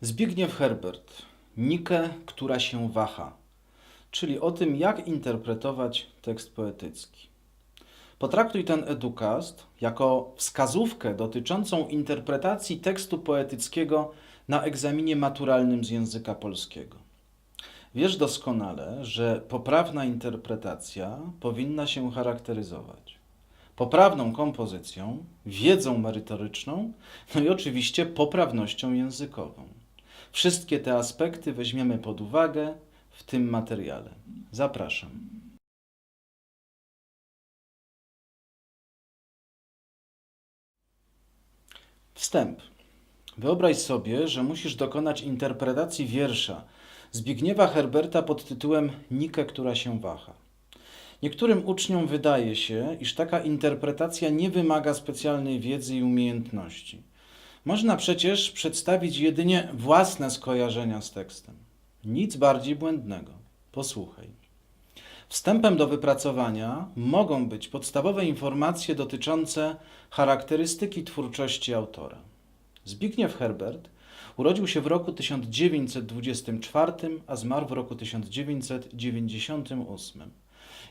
Zbigniew Herbert. Nikę, która się waha. Czyli o tym, jak interpretować tekst poetycki. Potraktuj ten edukast jako wskazówkę dotyczącą interpretacji tekstu poetyckiego na egzaminie maturalnym z języka polskiego. Wiesz doskonale, że poprawna interpretacja powinna się charakteryzować poprawną kompozycją, wiedzą merytoryczną, no i oczywiście poprawnością językową. Wszystkie te aspekty weźmiemy pod uwagę w tym materiale. Zapraszam. Wstęp. Wyobraź sobie, że musisz dokonać interpretacji wiersza Zbigniewa Herberta pod tytułem Nikę, która się waha. Niektórym uczniom wydaje się, iż taka interpretacja nie wymaga specjalnej wiedzy i umiejętności. Można przecież przedstawić jedynie własne skojarzenia z tekstem. Nic bardziej błędnego. Posłuchaj. Wstępem do wypracowania mogą być podstawowe informacje dotyczące charakterystyki twórczości autora. Zbigniew Herbert urodził się w roku 1924, a zmarł w roku 1998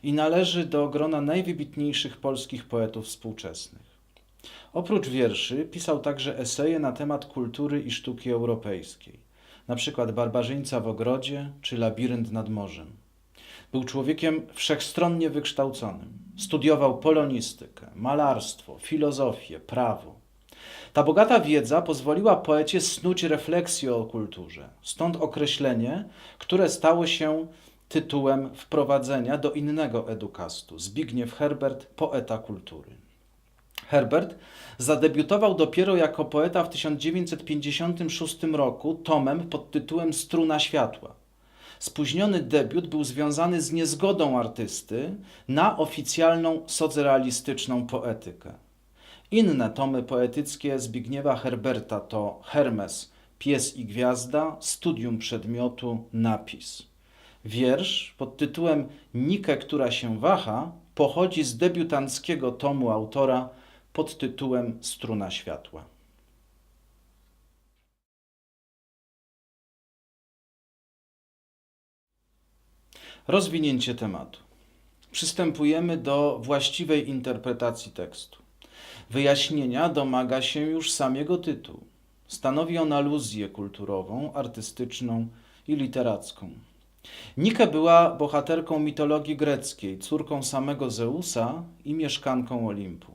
i należy do grona najwybitniejszych polskich poetów współczesnych. Oprócz wierszy pisał także eseje na temat kultury i sztuki europejskiej, na przykład Barbarzyńca w ogrodzie czy Labirynt nad morzem. Był człowiekiem wszechstronnie wykształconym. Studiował polonistykę, malarstwo, filozofię, prawo. Ta bogata wiedza pozwoliła poecie snuć refleksję o kulturze. Stąd określenie, które stało się tytułem wprowadzenia do innego edukastu Zbigniew Herbert, poeta kultury. Herbert zadebiutował dopiero jako poeta w 1956 roku tomem pod tytułem Struna światła. Spóźniony debiut był związany z niezgodą artysty na oficjalną socrealistyczną poetykę. Inne tomy poetyckie Zbigniewa Herberta to Hermes, Pies i Gwiazda, Studium Przedmiotu, Napis. Wiersz pod tytułem Nikę, która się waha, pochodzi z debiutanckiego tomu autora pod tytułem Struna światła. Rozwinięcie tematu. Przystępujemy do właściwej interpretacji tekstu. Wyjaśnienia domaga się już sam jego tytuł. Stanowi on aluzję kulturową, artystyczną i literacką. Nike była bohaterką mitologii greckiej, córką samego Zeusa i mieszkanką Olimpu.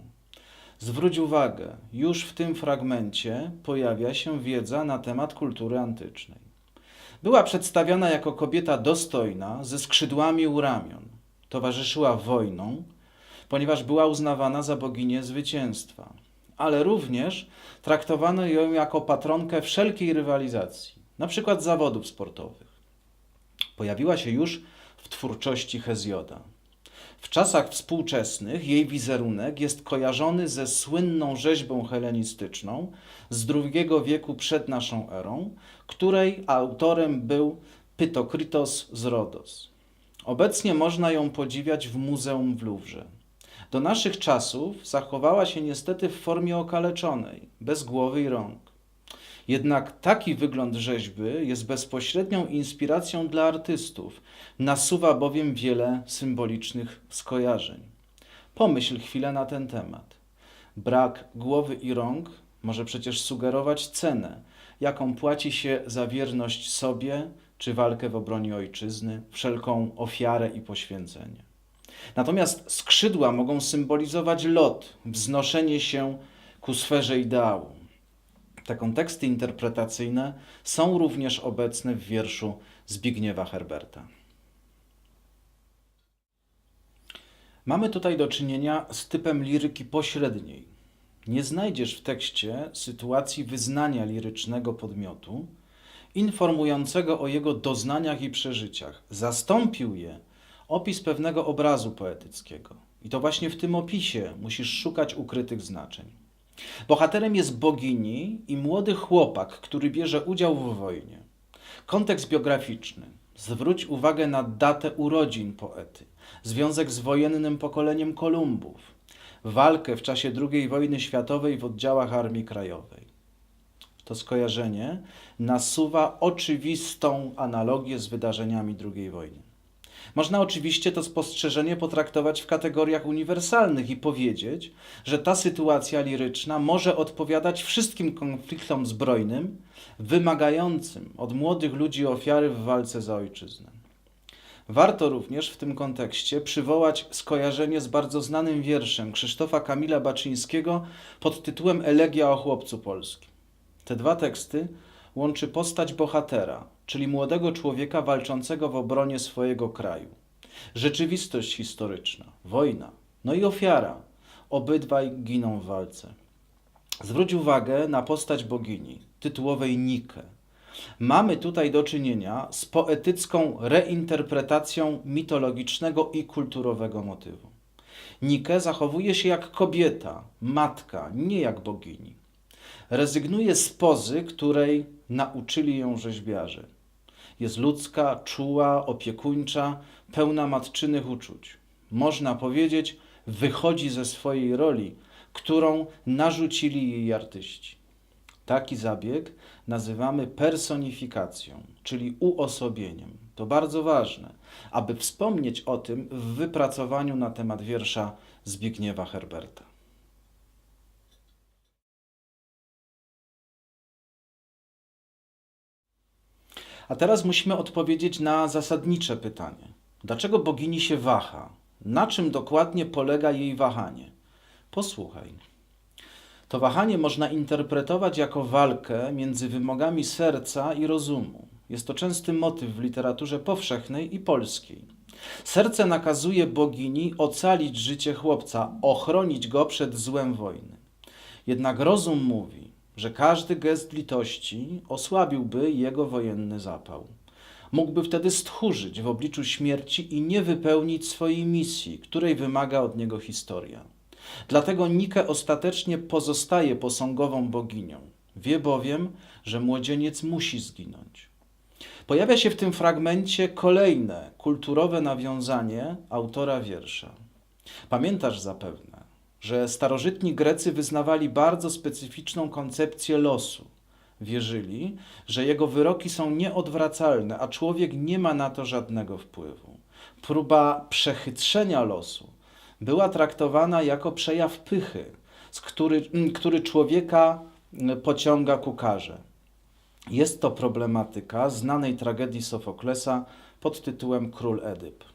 Zwróć uwagę, już w tym fragmencie pojawia się wiedza na temat kultury antycznej. Była przedstawiana jako kobieta dostojna, ze skrzydłami u ramion. Towarzyszyła wojną, ponieważ była uznawana za boginię zwycięstwa, ale również traktowano ją jako patronkę wszelkiej rywalizacji, przykład zawodów sportowych. Pojawiła się już w twórczości Hezjoda. W czasach współczesnych jej wizerunek jest kojarzony ze słynną rzeźbą helenistyczną z II wieku przed naszą erą, której autorem był Pytokritos z Rodos. Obecnie można ją podziwiać w muzeum w Luwrze. Do naszych czasów zachowała się niestety w formie okaleczonej, bez głowy i rąk. Jednak taki wygląd rzeźby jest bezpośrednią inspiracją dla artystów, nasuwa bowiem wiele symbolicznych skojarzeń. Pomyśl chwilę na ten temat. Brak głowy i rąk może przecież sugerować cenę, jaką płaci się za wierność sobie czy walkę w obronie ojczyzny, wszelką ofiarę i poświęcenie. Natomiast skrzydła mogą symbolizować lot, wznoszenie się ku sferze ideału. Te konteksty interpretacyjne są również obecne w wierszu Zbigniewa Herberta. Mamy tutaj do czynienia z typem liryki pośredniej. Nie znajdziesz w tekście sytuacji wyznania lirycznego podmiotu, informującego o jego doznaniach i przeżyciach. Zastąpił je opis pewnego obrazu poetyckiego. I to właśnie w tym opisie musisz szukać ukrytych znaczeń. Bohaterem jest bogini i młody chłopak, który bierze udział w wojnie. Kontekst biograficzny. Zwróć uwagę na datę urodzin poety, związek z wojennym pokoleniem Kolumbów, walkę w czasie II wojny światowej w oddziałach Armii Krajowej. To skojarzenie nasuwa oczywistą analogię z wydarzeniami II wojny. Można oczywiście to spostrzeżenie potraktować w kategoriach uniwersalnych i powiedzieć, że ta sytuacja liryczna może odpowiadać wszystkim konfliktom zbrojnym, wymagającym od młodych ludzi ofiary w walce za ojczyznę. Warto również w tym kontekście przywołać skojarzenie z bardzo znanym wierszem Krzysztofa Kamila Baczyńskiego pod tytułem Elegia o chłopcu polskim. Te dwa teksty łączy postać bohatera, czyli młodego człowieka walczącego w obronie swojego kraju. Rzeczywistość historyczna, wojna, no i ofiara. Obydwaj giną w walce. Zwróć uwagę na postać bogini, tytułowej Nikę. Mamy tutaj do czynienia z poetycką reinterpretacją mitologicznego i kulturowego motywu. Nike zachowuje się jak kobieta, matka, nie jak bogini. Rezygnuje z pozy, której nauczyli ją rzeźbiarze. Jest ludzka, czuła, opiekuńcza, pełna matczynych uczuć. Można powiedzieć, wychodzi ze swojej roli, którą narzucili jej artyści. Taki zabieg nazywamy personifikacją, czyli uosobieniem. To bardzo ważne, aby wspomnieć o tym w wypracowaniu na temat wiersza Zbigniewa Herberta. A teraz musimy odpowiedzieć na zasadnicze pytanie. Dlaczego bogini się waha? Na czym dokładnie polega jej wahanie? Posłuchaj. To wahanie można interpretować jako walkę między wymogami serca i rozumu. Jest to częsty motyw w literaturze powszechnej i polskiej. Serce nakazuje bogini ocalić życie chłopca, ochronić go przed złem wojny. Jednak rozum mówi, że każdy gest litości osłabiłby jego wojenny zapał. Mógłby wtedy stchórzyć w obliczu śmierci i nie wypełnić swojej misji, której wymaga od niego historia. Dlatego Nike ostatecznie pozostaje posągową boginią. Wie bowiem, że młodzieniec musi zginąć. Pojawia się w tym fragmencie kolejne kulturowe nawiązanie autora wiersza. Pamiętasz zapewne, że starożytni Grecy wyznawali bardzo specyficzną koncepcję losu. Wierzyli, że jego wyroki są nieodwracalne, a człowiek nie ma na to żadnego wpływu. Próba przechytrzenia losu była traktowana jako przejaw pychy, który, który człowieka pociąga ku karze. Jest to problematyka znanej tragedii Sofoklesa pod tytułem Król Edyp.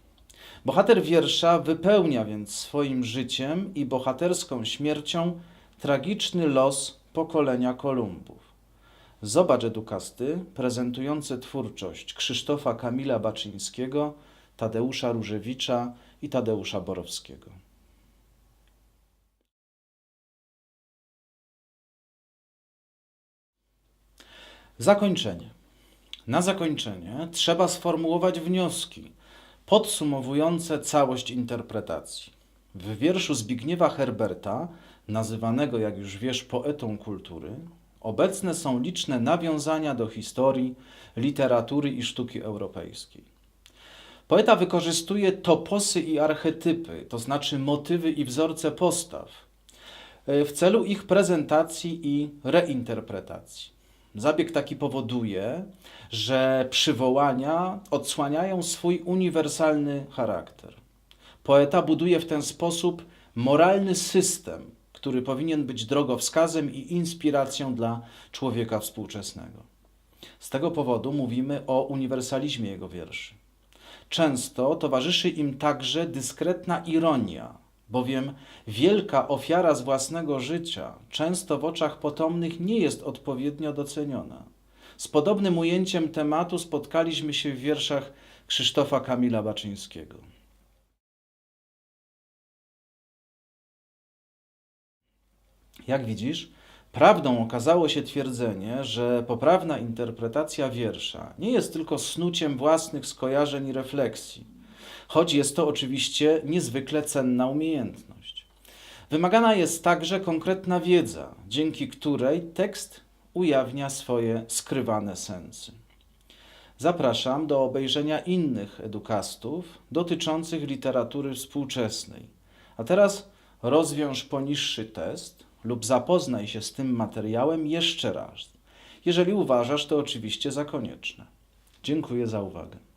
Bohater wiersza wypełnia więc swoim życiem i bohaterską śmiercią tragiczny los pokolenia Kolumbów. Zobacz edukasty prezentujące twórczość Krzysztofa Kamila Baczyńskiego, Tadeusza Różewicza i Tadeusza Borowskiego. Zakończenie. Na zakończenie trzeba sformułować wnioski podsumowujące całość interpretacji. W wierszu Zbigniewa Herberta, nazywanego, jak już wiesz, poetą kultury, obecne są liczne nawiązania do historii, literatury i sztuki europejskiej. Poeta wykorzystuje toposy i archetypy, to znaczy motywy i wzorce postaw, w celu ich prezentacji i reinterpretacji. Zabieg taki powoduje, że przywołania odsłaniają swój uniwersalny charakter. Poeta buduje w ten sposób moralny system, który powinien być drogowskazem i inspiracją dla człowieka współczesnego. Z tego powodu mówimy o uniwersalizmie jego wierszy. Często towarzyszy im także dyskretna ironia, bowiem wielka ofiara z własnego życia często w oczach potomnych nie jest odpowiednio doceniona. Z podobnym ujęciem tematu spotkaliśmy się w wierszach Krzysztofa Kamila Baczyńskiego. Jak widzisz, prawdą okazało się twierdzenie, że poprawna interpretacja wiersza nie jest tylko snuciem własnych skojarzeń i refleksji, choć jest to oczywiście niezwykle cenna umiejętność. Wymagana jest także konkretna wiedza, dzięki której tekst ujawnia swoje skrywane sensy. Zapraszam do obejrzenia innych edukastów dotyczących literatury współczesnej. A teraz rozwiąż poniższy test lub zapoznaj się z tym materiałem jeszcze raz, jeżeli uważasz to oczywiście za konieczne. Dziękuję za uwagę.